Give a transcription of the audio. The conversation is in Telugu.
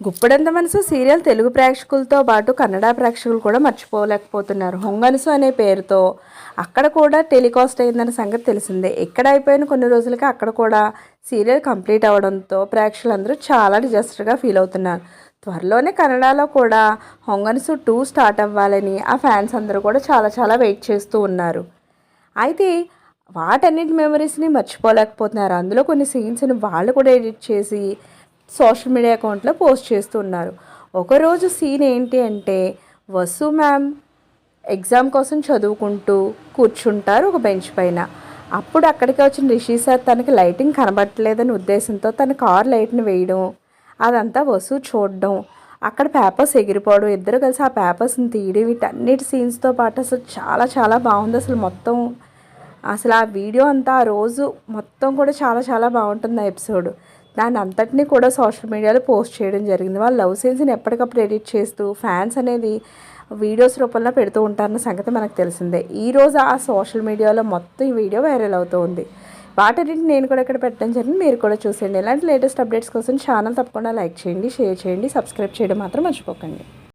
గుప్పడంత మనసు సీరియల్ తెలుగు ప్రేక్షకులతో పాటు కన్నడ ప్రేక్షకులు కూడా మర్చిపోలేకపోతున్నారు. హొంగనసు అనే పేరుతో అక్కడ కూడా టెలికాస్ట్ అయిందన్న సంగతి తెలిసిందే. ఎక్కడ అయిపోయిన కొన్ని రోజులకి అక్కడ కూడా సీరియల్ కంప్లీట్ అవ్వడంతో ప్రేక్షకులందరూ చాలా డిజాస్టర్గా ఫీల్ అవుతున్నారు. త్వరలోనే కన్నడలో కూడా హొంగనసు టూ స్టార్ట్ అవ్వాలని ఆ ఫ్యాన్స్ అందరూ కూడా చాలా చాలా వెయిట్ చేస్తూ ఉన్నారు. అయితే వాటన్నిటి మెమరీస్ని మర్చిపోలేకపోతున్నారు. అందులో కొన్ని సీన్స్ని వాళ్ళు కూడా ఎడిట్ చేసి సోషల్ మీడియా అకౌంట్లో పోస్ట్ చేస్తున్నారు. ఒకరోజు సీన్ ఏంటి అంటే వసు మ్యామ్ ఎగ్జామ్ కోసం చదువుకుంటూ కూర్చుంటారు ఒక బెంచ్ పైన. అప్పుడు అక్కడికి వచ్చిన రిషి సార్ తనకి లైటింగ్ కనబట్టలేదని ఉద్దేశంతో తన కార్ లైట్ని వేయడం అదంతా వసు చూడడం అక్కడ పేపర్స్ ఎగిరిపోవడం ఇద్దరు కలిసి ఆ పేపర్స్ని తీయడం వీటన్నిటి సీన్స్తో పాటు అసలు చాలా చాలా బాగుంది అసలు మొత్తం. అసలు ఆ వీడియో అంతా ఆ రోజు మొత్తం కూడా చాలా చాలా బాగుంటుంది ఆ ఎపిసోడ్. దాని అంతటినీ కూడా సోషల్ మీడియాలో పోస్ట్ చేయడం జరిగింది. వాళ్ళు లవ్ సీన్స్ని ఎప్పటికప్పుడు ఎడిట్ చేస్తూ ఫ్యాన్స్ అనేది వీడియోస్ రూపంలో పెడుతూ ఉంటారన్న సంగతి మనకు తెలిసిందే. ఈరోజు ఆ సోషల్ మీడియాలో మొత్తం ఈ వీడియో వైరల్ అవుతూ ఉంది. వాటన్నింటిని నేను కూడా ఇక్కడ పెట్టడం జరిగింది. మీరు కూడా చూసేయండి. ఇలాంటి లేటెస్ట్ అప్డేట్స్ కోసం ఛానల్ తప్పకుండా లైక్ చేయండి షేర్ చేయండి సబ్స్క్రైబ్ చేయడం మాత్రం మర్చిపోకండి.